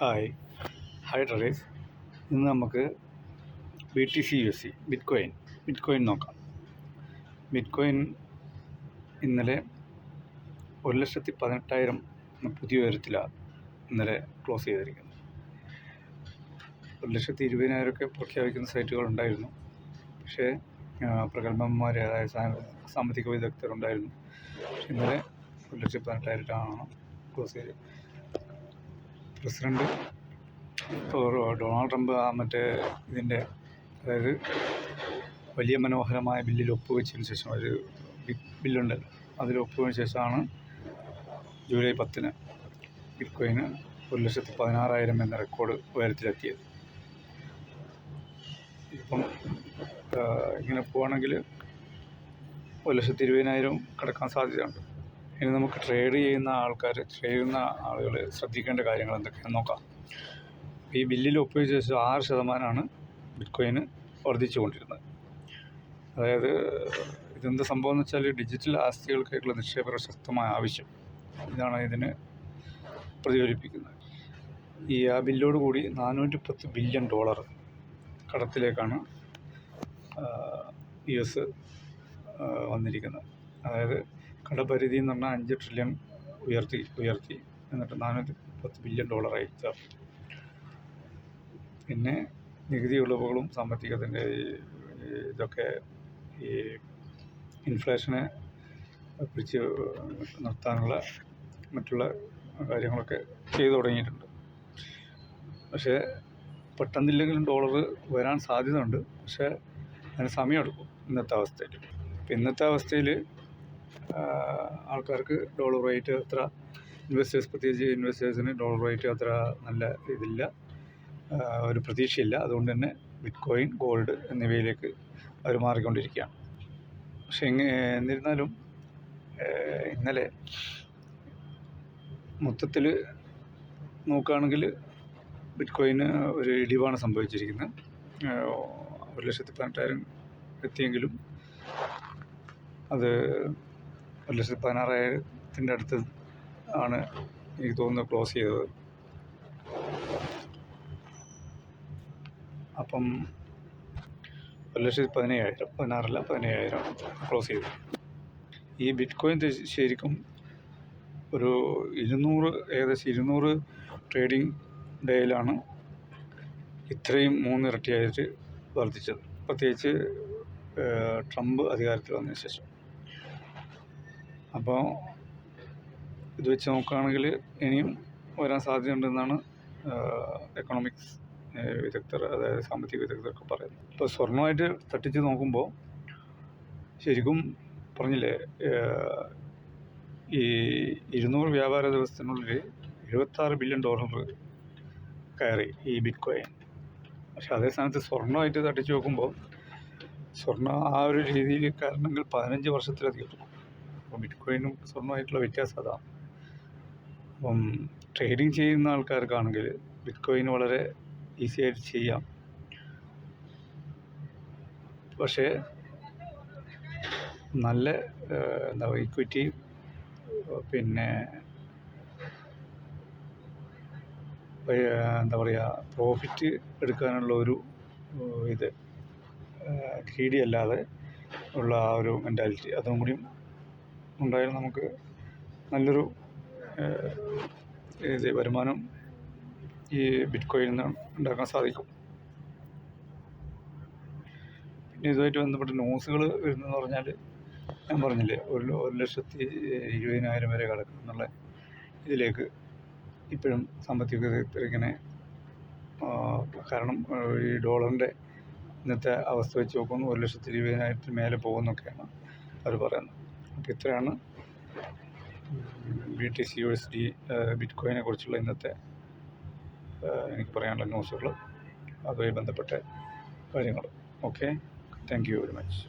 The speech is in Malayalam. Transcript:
ഹായ്. ഹായ് ട്രഡേഴ്സ് ഇന്ന് നമുക്ക് B T C U C bitcoin bitcoin നോക്കാം. ബിറ്റ് കോയിൻ ഇന്നലെ ഒരു ലക്ഷത്തി പതിനെട്ടായിരം പുതിയ ഉയരത്തിലാണ് ഇന്നലെ ക്ലോസ് ചെയ്തിരിക്കുന്നത്. ഒരു ലക്ഷത്തി ഇരുപതിനായിരമൊക്കെ പ്രഖ്യാപിക്കുന്ന സൈറ്റുകൾ ഉണ്ടായിരുന്നു. പക്ഷേ പ്രഗത്ഭന്മാർ അതായത് സാമ്പത്തിക വിദഗ്ധരുണ്ടായിരുന്നു. ഇന്നലെ ഒരു ലക്ഷത്തി പതിനെട്ടായിരത്തിലാണ് ക്ലോസ് ചെയ്തത്. പ്രസിഡന്റ്. ഇപ്പോൾ ഡൊണാൾഡ് ട്രംപ് മറ്റേ ഇതിന്റെ അതായത് വലിയ മനോഹരമായ ബില്ലിൽ ഒപ്പുവെച്ചതിന് ശേഷം ഒരു ബിഗ് ബില്ലുണ്ടല്ലോ അതിൽ ഒപ്പുവെച്ചതിന് ശേഷമാണ് ജൂലൈ പത്തിന് ബിറ്റ്കോയിന് ഒരു ലക്ഷത്തി പതിനാറായിരം എന്ന റെക്കോർഡ് ഉയരത്തിലെത്തിയത്. ഇപ്പം ഇങ്ങനെ പോവുകയാണെങ്കിൽ ഒരു ലക്ഷത്തി ഇരുപതിനായിരം കിടക്കാൻ സാധ്യതയുണ്ട്. ഇനി നമുക്ക് ട്രേഡ് ചെയ്യുന്ന ആൾക്കാർ ചെയ്യുന്ന ആളുകൾ ശ്രദ്ധിക്കേണ്ട കാര്യങ്ങൾ എന്തൊക്കെയാണെന്ന് നോക്കാം. ഈ ബില്ലിൽ ഒപ്പുവെച്ച ശേഷം ആറ് ശതമാനമാണ് ബിറ്റ്കോയിന് വർദ്ധിച്ചു കൊണ്ടിരുന്നത് അതായത് ഇതെന്ത് സംഭവം എന്ന് വെച്ചാൽ ഡിജിറ്റൽ ആസ്തികൾക്കായിട്ടുള്ള നിക്ഷേപ ശക്തമായ ആവശ്യം. ഇതാണ് ഇതിന് പ്രതിഫലിപ്പിക്കുന്നത്. ഈ ആ ബില്ലോട് കൂടി നാനൂറ്റി പത്ത് ബില്യൺ ഡോളർ കടത്തിലേക്കാണ് യു എസ് വന്നിരിക്കുന്നത്. അതായത് കടപരിധി എന്ന് പറഞ്ഞാൽ അഞ്ച് ട്രില്യൺ ഉയർത്തി ഉയർത്തി. എന്നിട്ട് നാനൂറ്റി പത്ത് ബില്യൺ ഡോളറായി ചേർത്തു പിന്നെ നികുതി ഇളവുകളും സാമ്പത്തികത്തിന്റെ ഇതൊക്കെ ഈ ഇൻഫ്ലേഷനെ പിടിച്ച് നിർത്താനുള്ള മറ്റുള്ള കാര്യങ്ങളൊക്കെ ചെയ്തു തുടങ്ങിയിട്ടുണ്ട്. പക്ഷേ പെട്ടെന്നില്ലെങ്കിലും ഡോളർ വരാൻ സാധ്യതയുണ്ട്. പക്ഷേ അതിന് സമയമെടുക്കും ഇന്നത്തെ അവസ്ഥയിൽ ഇപ്പം ഇന്നത്തെ അവസ്ഥയിൽ ആൾക്കാർക്ക് ഡോളർ റേറ്റ് അത്ര ഇൻവെസ്റ്റേഴ്സ് പ്രത്യേകിച്ച് ഇൻവെസ്റ്റേഴ്സിന് ഡോളർ റേറ്റ് അത്ര നല്ല ഇതില്ല. ഒരു പ്രതീക്ഷയില്ല. അതുകൊണ്ട് തന്നെ ബിറ്റ് കോയിൻ ഗോൾഡ് എന്നിവയിലേക്ക് അവർ മാറിക്കൊണ്ടിരിക്കുകയാണ്. പക്ഷെ എന്നിരുന്നാലും ഇന്നലെ മൊത്തത്തിൽ നോക്കുകയാണെങ്കിൽ ബിറ്റ് കോയിന് ഒരു ഇടിവാണ് സംഭവിച്ചിരിക്കുന്നത്. ഒരു ലക്ഷത്തി പതിനെട്ടായിരം എത്തിയെങ്കിലും അത് ഒരു ലക്ഷത്തി പതിനാറായിരത്തിന്റെ അടുത്ത് ആണ് എനിക്ക് തോന്നുന്നത് ക്ലോസ് ചെയ്തത്. അപ്പം ഒരു ലക്ഷത്തി പതിനയ്യായിരം പതിനാറല്ല പതിനയ്യായിരം ക്ലോസ് ചെയ്തു. ഈ ബിറ്റ് കോയിൻ ശരിക്കും ഒരു ഇരുന്നൂറ് ഏകദേശം ഇരുന്നൂറ് ട്രേഡിംഗ് ഡേയിലാണ് ഇത്രയും മൂന്നിരട്ടിയായിട്ട് വർദ്ധിച്ചത്. പ്രത്യേകിച്ച് ട്രംപ് അധികാരത്തിൽ വന്നതിന് ശേഷം. അപ്പോൾ ഇത് വെച്ച് നോക്കുകയാണെങ്കിൽ ഇനിയും വരാൻ സാധ്യതയുണ്ടെന്നാണ് എക്കണോമിക്സ് വിദഗ്ധർ അതായത് സാമ്പത്തിക വിദഗ്ധരൊക്കെ പറയുന്നത്. ഇപ്പോൾ സ്വർണമായിട്ട് തട്ടിച്ച് നോക്കുമ്പോൾ ശരിക്കും പറഞ്ഞില്ലേ ഈ ഇരുന്നൂറ് വ്യാപാര ദിവസത്തിനുള്ളിൽ എഴുപത്താറ് ബില്യൺ ഡോളർ കയറി ഈ ബിറ്റ് കോയിൻ പക്ഷെ അതേ സ്ഥാനത്ത് സ്വർണമായിട്ട് തട്ടിച്ച് നോക്കുമ്പോൾ സ്വർണം ആ ഒരു രീതിയിൽ കയറണമെങ്കിൽ പതിനഞ്ച് വർഷത്തിലധികം എടുക്കും. അപ്പം ബിറ്റ്കോയിനും സ്വർണമായിട്ടുള്ള വ്യത്യാസം അതാണ് അപ്പം ട്രേഡിങ് ചെയ്യുന്ന ആൾക്കാർക്കാണെങ്കിൽ ബിറ്റ്കോയിൻ വളരെ ഈസി ആയിട്ട് ചെയ്യാം. പക്ഷേ നല്ല എന്താ ഇക്വിറ്റി പിന്നെ എന്താ പറയുക പ്രോഫിറ്റ് എടുക്കാനുള്ള ഒരു ഇത് അല്ലാതെ ഉള്ള ആ ഒരു മെന്റാലിറ്റി അതും കൂടിയും ഉണ്ടായാൽ നമുക്ക് നല്ലൊരു ഇത് വരുമാനം ഈ ബിറ്റ് കോയിനിൽ നിന്ന് ഉണ്ടാക്കാൻ സാധിക്കും. പിന്നെ ഇതുമായിട്ട് ബന്ധപ്പെട്ട് ന്യൂസുകൾ വരുന്നതെന്ന് പറഞ്ഞാൽ ഞാൻ പറഞ്ഞില്ലേ ഒരു ഒരു ലക്ഷത്തി ഇരുപതിനായിരം വരെ കടക്കും എന്നുള്ള ഇതിലേക്ക് ഇപ്പോഴും സാമ്പത്തിക ഇങ്ങനെ കാരണം ഈ ഡോളറിന്റെ ഇന്നത്തെ അവസ്ഥ വെച്ച് നോക്കുമ്പോൾ ഒരു ലക്ഷത്തി ഇരുപതിനായിരത്തിന് മേലെ പോകുന്നൊക്കെയാണ് അവർ പറയുന്നത്. അപ്പോൾ ഇത്രയാണ്. B T C U S D bit കോയിനെ കുറിച്ചുള്ള ഇന്നത്തെ എനിക്ക് പറയാനുള്ള ന്യൂസുകൾ അതുമായി ബന്ധപ്പെട്ട കാര്യങ്ങൾ okay thank you very much